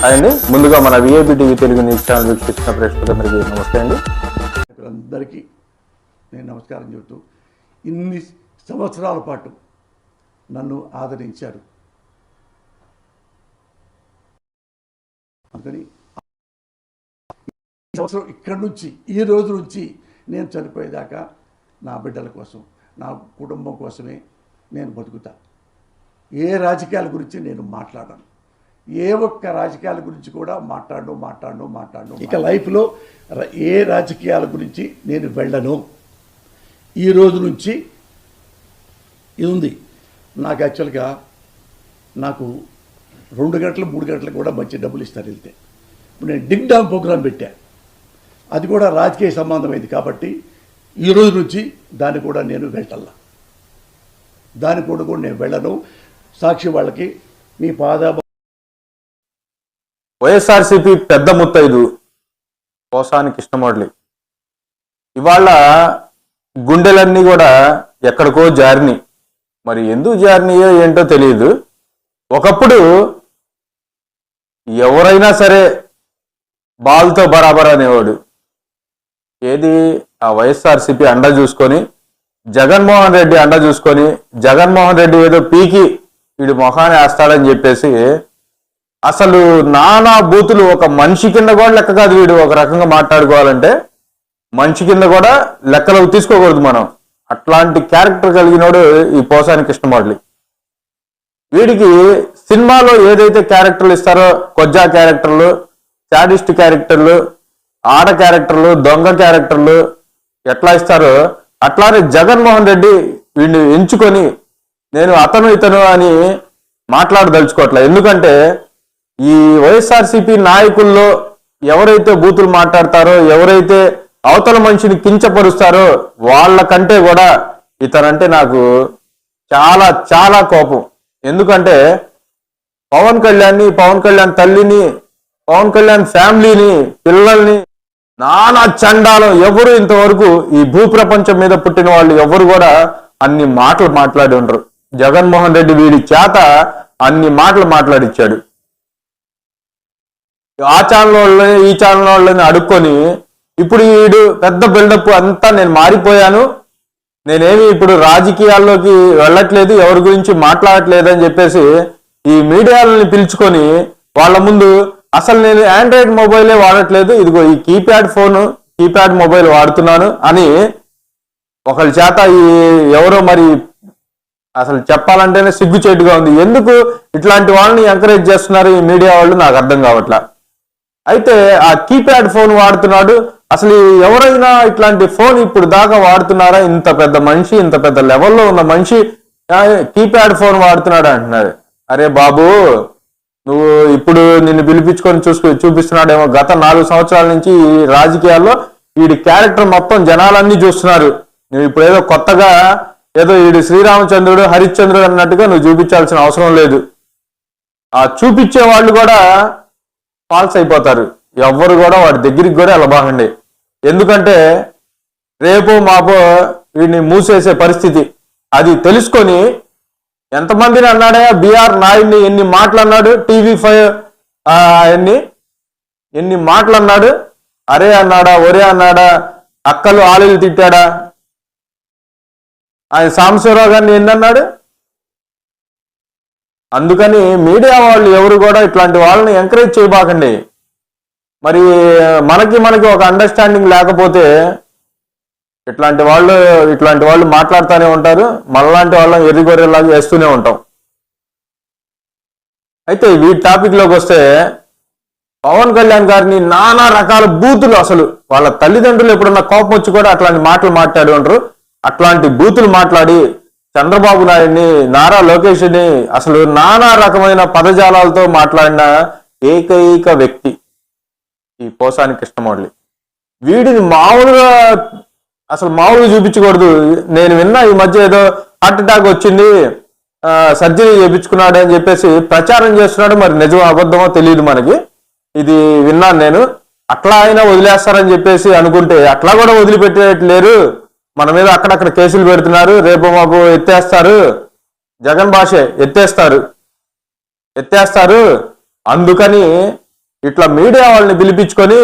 అండి ముందుగా మన VAP TV Telugu news channel వీక్షిస్తున్న ప్రేక్షకులందరికీ నమస్తే అండి. అందరికీ నేను నమస్కారం చెబుతూ ఇన్ని సంవత్సరాల పాటు నన్ను ఆదరించారు. అందుకని సంవత్సరం ఇక్కడి నుంచి ఈ రోజు నుంచి నేను చనిపోయేదాకా నా బిడ్డల కోసం నా కుటుంబం కోసమే నేను బతుకుతా. ఏ రాజకీయాల గురించి నేను మాట్లాడను. ఏ ఒక్క రాజకీయాల గురించి కూడా మాట్లాడను మాట్లాడను మాట్లాడను ఇక లైఫ్లో ఏ రాజకీయాల గురించి నేను వెళ్ళను. ఈ రోజు నుంచి ఇది ఉంది. నాకు యాక్చువల్గా నాకు రెండు గంటలు మూడు గంటలకు కూడా మంచి డబ్బులు ఇస్తారు వెళ్తే. ఇప్పుడు నేను డింగ్ డామ్ ప్రోగ్రాం పెట్టా. అది కూడా రాజకీయ సంబంధమైంది కాబట్టి ఈ రోజు నుంచి దాన్ని కూడా నేను వెళ్ళాల. దాని కూడా కూడా నేను వెళ్ళను. సాక్షి వాళ్ళకి మీ పాద వైఎస్ఆర్సీపీ పెద్ద ముత్తైదు పోసాని కృష్ణమౌళి ఇవాళ గుండెలన్నీ కూడా ఎక్కడికో జారిని మరి ఎందుకు జారినాయో ఏంటో తెలియదు ఒకప్పుడు ఎవరైనా సరే బాల్తో బరాబర్ అనేవాడు. ఏది? ఆ వైఎస్ఆర్సీపీ అండ చూసుకొని జగన్మోహన్ రెడ్డి అండ చూసుకొని జగన్మోహన్ రెడ్డి ఏదో పీకి వీడు మొహాన్ని వేస్తాడని చెప్పేసి అసలు నానా బూతులు ఒక మనిషి కింద కూడా లెక్క కాదు వీడు. ఒక రకంగా మాట్లాడుకోవాలంటే మనిషి కింద కూడా లెక్కలోకి తీసుకోకూడదు మనం. అట్లాంటి క్యారెక్టర్ కలిగినోడు ఈ పోసాని కృష్ణమౌళి వీడికి సినిమాలో ఏదైతే క్యారెక్టర్లు ఇస్తారో కొజ్జా క్యారెక్టర్లు శాడిస్ట్ క్యారెక్టర్లు ఆడ క్యారెక్టర్లు దొంగ క్యారెక్టర్లు ఎట్లా ఇస్తారో అట్లానే జగన్మోహన్ రెడ్డి వీడిని ఎంచుకొని నేను అతను ఇతను అని మాట్లాడదలుచుకోవట్లే. ఎందుకంటే ఈ వైఎస్ఆర్సీపీ నాయకుల్లో ఎవరైతే బూతులు మాట్లాడతారో ఎవరైతే అవతల మనిషిని కించపరుస్తారో వాళ్ళకంటే కూడా ఇతనంటే నాకు చాలా చాలా కోపం. ఎందుకంటే పవన్ కళ్యాణ్ని పవన్ కళ్యాణ్ తల్లిని పవన్ కళ్యాణ్ ఫ్యామిలీని పిల్లల్ని నానా చండాలం ఎవరు ఇంతవరకు ఈ భూ ప్రపంచం మీద పుట్టిన వాళ్ళు ఎవరు కూడా అన్ని మాటలు మాట్లాడి ఉండరు. జగన్మోహన్ రెడ్డి వీడి చేత అన్ని మాటలు మాట్లాడిచ్చాడు. ఆ ఛానల్ వాళ్ళని ఈ ఛానల్ వాళ్ళని అడుక్కొని ఇప్పుడు వీడు పెద్ద బిల్డప్ అంతా నేను మారిపోయాను. నేనేమి ఇప్పుడు రాజకీయాల్లోకి వెళ్ళట్లేదు ఎవరి గురించి మాట్లాడట్లేదు అని చెప్పేసి ఈ మీడియాలని పిలుచుకొని వాళ్ళ ముందు అసలు నేను ఆండ్రాయిడ్ మొబైలే వాడట్లేదు ఇదిగో ఈ కీప్యాడ్ ఫోన్ కీప్యాడ్ మొబైల్ వాడుతున్నాను అని ఒకళ్ళ చేత ఈ ఎవరో మరి అసలు చెప్పాలంటేనే సిగ్గుచేటుగా ఉంది. ఎందుకు ఇట్లాంటి వాళ్ళని ఎంకరేజ్ చేస్తున్నారు ఈ మీడియా వాళ్ళు? నాకు అర్థం కావట్లా. అయితే ఆ కీప్యాడ్ ఫోన్ వాడుతున్నాడు. అసలు ఎవరైనా ఇట్లాంటి ఫోన్ ఇప్పుడు దాకా వాడుతున్నారా? ఇంత పెద్ద మనిషి ఇంత పెద్ద లెవెల్లో ఉన్న మనిషి కీప్యాడ్ ఫోన్ వాడుతున్నాడు అంటున్నాడు అరే బాబు నువ్వు ఇప్పుడు నిన్ను పిలిపించుకొని చూసుకు చూపిస్తున్నాడేమో గత నాలుగు సంవత్సరాల నుంచి ఈ రాజకీయాల్లో వీడి క్యారెక్టర్ మొత్తం జనాలన్నీ చూస్తున్నారు. నువ్వు ఇప్పుడు ఏదో కొత్తగా ఏదో వీడు శ్రీరామచంద్రుడు హరిశ్చంద్రుడు అన్నట్టుగా నువ్వు చూపించాల్సిన అవసరం లేదు. ఆ చూపించే వాళ్ళు కూడా ఫాల్స్ అయిపోతారు. ఎవ్వరు కూడా వాడి దగ్గరికి కూడా వెళ్ళబాకండి. ఎందుకంటే రేపు మాపో వీడిని మూసేసే పరిస్థితి. అది తెలుసుకొని ఎంతమందిని అన్నాడా బీఆర్ నాయుడిని ఎన్ని మాటలు అన్నాడు టీవీ ఫైవ్ ఎన్ని? ఎన్ని మాటలు అన్నాడు అరే అన్నాడా? ఒరే అన్నాడా? అక్కలు ఆలీలు తిట్టాడా? ఆయన సాంబశివరావు గారిని ఎన్ని అన్నాడు? అందుకని మీడియా వాళ్ళు ఎవరు కూడా ఇట్లాంటి వాళ్ళని ఎంకరేజ్ చేయబాకండి. మరి మనకి మనకి ఒక అండర్స్టాండింగ్ లేకపోతే ఇట్లాంటి వాళ్ళు ఇట్లాంటి వాళ్ళు మాట్లాడుతూనే ఉంటారు. మనలాంటి వాళ్ళని ఎర్రిగొర్రెలాగా వేస్తూనే ఉంటాం. అయితే వీటి టాపిక్లోకి వస్తే పవన్ కళ్యాణ్ గారిని నానా రకాల బూతులు అసలు వాళ్ళ తల్లిదండ్రులు ఎప్పుడన్నా కోపం వచ్చి కూడా అట్లాంటి మాటలు మాట్లాడి ఉంటారు. అట్లాంటి బూతులు మాట్లాడి చంద్రబాబు నాయుడిని నారా లోకేష్ని అసలు నానా రకమైన పదజాలాలతో మాట్లాడిన ఏకైక వ్యక్తి ఈ పోసాని కృష్ణమౌళి. వీడిని మామూలుగా అసలు మామూలుగా చూపించకూడదు. నేను విన్నా ఈ మధ్య ఏదో హార్ట్ అటాక్ వచ్చింది సర్జరీ చేయించుకున్నాడు అని చెప్పేసి ప్రచారం చేస్తున్నాడు. మరి నిజం అబద్ధమో తెలియదు మనకి. ఇది విన్నాను నేను. అట్లా అయినా వదిలేస్తారని చెప్పేసి అనుకుంటే అట్లా కూడా వదిలిపెట్టేట్లేరు. మన మీద అక్కడక్కడ కేసులు పెడుతున్నారు రేపు మాకు ఎత్తేస్తారు జగన్ భాషే ఎత్తేస్తారు ఎత్తేస్తారు. అందుకని ఇట్లా మీడియా వాళ్ళని పిలిపించుకొని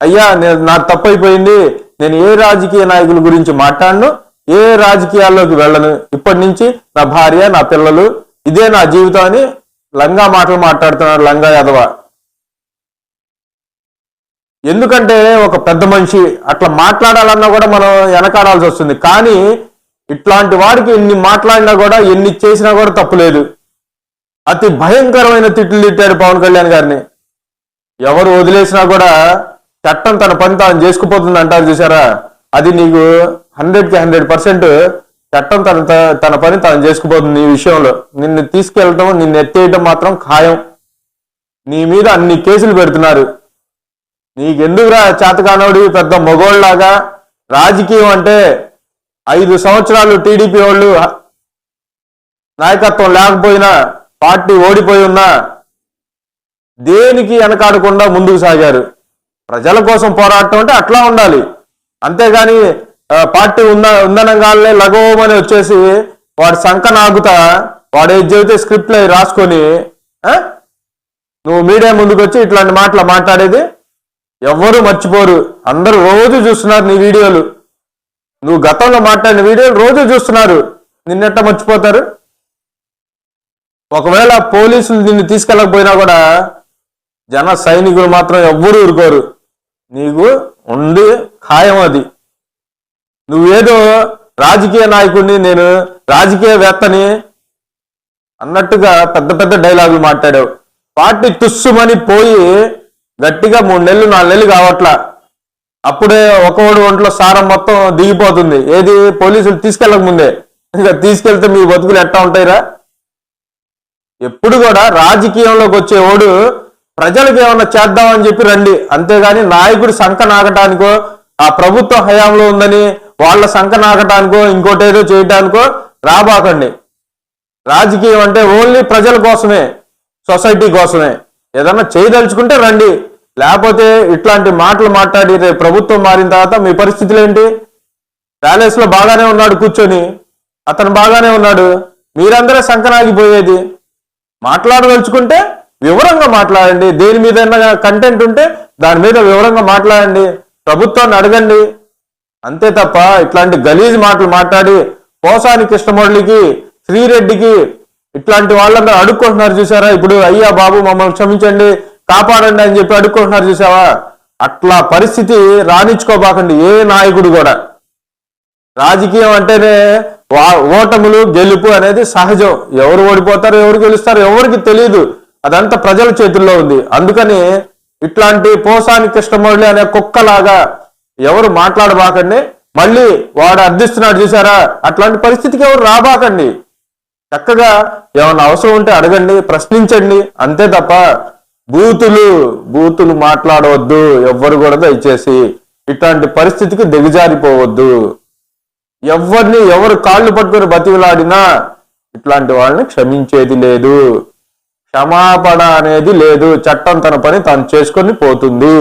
అయ్యా నేను నాకు తప్పైపోయింది నేను ఏ రాజకీయ నాయకుల గురించి మాట్లాడను ఏ రాజకీయాల్లోకి వెళ్ళను. ఇప్పటి నుంచి నా భార్య నా పిల్లలు ఇదే నా జీవితం అని లంగా మాటలు మాట్లాడుతున్నాడు లంగా యాదవ. ఎందుకంటే ఒక పెద్ద మనిషి అట్లా మాట్లాడాలన్నా కూడా మనం వెనకాడాల్సి వస్తుంది. కానీ ఇట్లాంటి వారికి ఎన్ని మాట్లాడినా కూడా ఎన్ని చేసినా కూడా తప్పులేదు అతి భయంకరమైన తిట్లు తిట్టాడు పవన్ కళ్యాణ్ గారిని. ఎవరు వదిలేసినా కూడా చట్టం తన పని తాను చేసుకుపోతుంది అంటారు చూసారా? అది నీకు హండ్రెడ్కి హండ్రెడ్ పర్సెంట్ చట్టం తన తన పని తాను చేసుకుపోతుంది ఈ విషయంలో. నిన్ను తీసుకెళ్ళటం నిన్ను ఎత్తేయటం మాత్రం ఖాయం. నీ మీద అన్ని కేసులు పెడుతున్నారు. నీకెందుకురా చేతకానోడి పెద్ద మగోళ్ళలాగా? రాజకీయం అంటే ఐదు సంవత్సరాలు టీడీపీ వాళ్ళు నాయకత్వం లేకపోయినా పార్టీ ఓడిపోయి ఉన్నా దేనికి వెనకాడకుండా ముందుకు సాగారు? ప్రజల కోసం పోరాటం అంటే అట్లా ఉండాలి. అంతేగాని పార్టీ ఉన్న ఉందనగానే లగోమని వచ్చేసి వాడి సంక నాగుతా వాడు ఏది చెబితే స్క్రిప్ట్లో రాసుకొని నువ్వు మీడియా ముందుకు వచ్చి ఇట్లాంటి మాటలు మాట్లాడేది? ఎవ్వరూ మర్చిపోరు. అందరూ రోజు చూస్తున్నారు నీ వీడియోలు. నువ్వు గతంలో మాట్లాడిన వీడియోలు రోజు చూస్తున్నారు. నిన్నెట్ట మర్చిపోతారు? ఒకవేళ పోలీసులు నిన్ను తీసుకెళ్ళకపోయినా కూడా జన సైనికులు మాత్రం ఎవ్వరూ ఊరుకోరు. నీకు ఉండి ఖాయం అది. నువ్వేదో రాజకీయ నాయకుడిని నేను రాజకీయవేత్తని అన్నట్టుగా పెద్ద పెద్ద డైలాగులు మాట్లాడావు. పార్టీ తుస్సుమని పోయి గట్టిగా మూడు నెలలు నాలుగు నెలలు కావట్లా. అప్పుడే ఒకడు ఒంట్లో సారం మొత్తం దిగిపోతుంది. ఏది పోలీసులు తీసుకెళ్ళక ముందే. ఇంకా తీసుకెళ్తే మీ బతుకులు ఎట్టా ఉంటాయిరా? ఎప్పుడు కూడా రాజకీయంలోకి వచ్చేవాడు ప్రజలకు ఏమన్నా చేద్దామని చెప్పి రండి. అంతేగాని నాయకుడి సంఖ నాకటానికో ఆ ప్రభుత్వ హయాంలో ఉందని వాళ్ళ సంఖ నాకటానికో ఇంకోటేదో చేయటానికో రాబాకండి. రాజకీయం అంటే ఓన్లీ ప్రజల కోసమే సొసైటీ కోసమే. ఏదన్నా చేయదలుచుకుంటే రండి. లేకపోతే ఇట్లాంటి మాటలు మాట్లాడి రేపు ప్రభుత్వం మారిన తర్వాత మీ పరిస్థితులు ఏంటి? ప్యాలెస్లో బాగానే ఉన్నాడు కూర్చొని. అతను బాగానే ఉన్నాడు. మీరందరే సంకనాగిపోయేది. మాట్లాడదలుచుకుంటే వివరంగా మాట్లాడండి. దేని మీద కంటెంట్ ఉంటే దాని మీద వివరంగా మాట్లాడండి. ప్రభుత్వాన్ని అడగండి. అంతే తప్ప ఇట్లాంటి గలీజ్ మాటలు మాట్లాడి పోసాని కృష్ణమురళికి శ్రీరెడ్డికి ఇట్లాంటి వాళ్ళందరూ అడుక్కుంటున్నారు చూసారా? ఇప్పుడు అయ్యా బాబు మమ్మల్ని క్షమించండి. కాపాడండి అని చెప్పి అడుక్కుంటున్నారు చూసావా? అట్లా పరిస్థితి రాణించుకోబాకండి ఏ నాయకుడు కూడా. రాజకీయం అంటేనే వా- ఓటములు గెలుపు అనేది సహజం. ఎవరు ఓడిపోతారు ఎవరు గెలుస్తారు ఎవరికి తెలియదు అదంతా ప్రజల చేతుల్లో ఉంది. అందుకని ఇట్లాంటి పోసాని కృష్ణమురళి అనే కుక్కలాగా ఎవరు మాట్లాడబాకండి. మళ్ళీ వాడు అర్థిస్తున్నాడు చూసారా? అట్లాంటి పరిస్థితికి ఎవరు రాబాకండి. చక్కగా ఏమన్నా అవసరం ఉంటే అడగండి ప్రశ్నించండి. అంతే తప్ప బూతులు బూతులు మాట్లాడవద్దు. ఎవ్వరు కూడా దయచేసి ఇట్లాంటి పరిస్థితికి దిగజారిపోవద్దు. ఎవరిని ఎవరు కాళ్ళు పట్టుకుని బతికిలాడినా ఇట్లాంటి వాళ్ళని క్షమించేది లేదు. క్షమాపణ అనేది లేదు. చట్టం తన పని తాను చేసుకొని పోతుంది.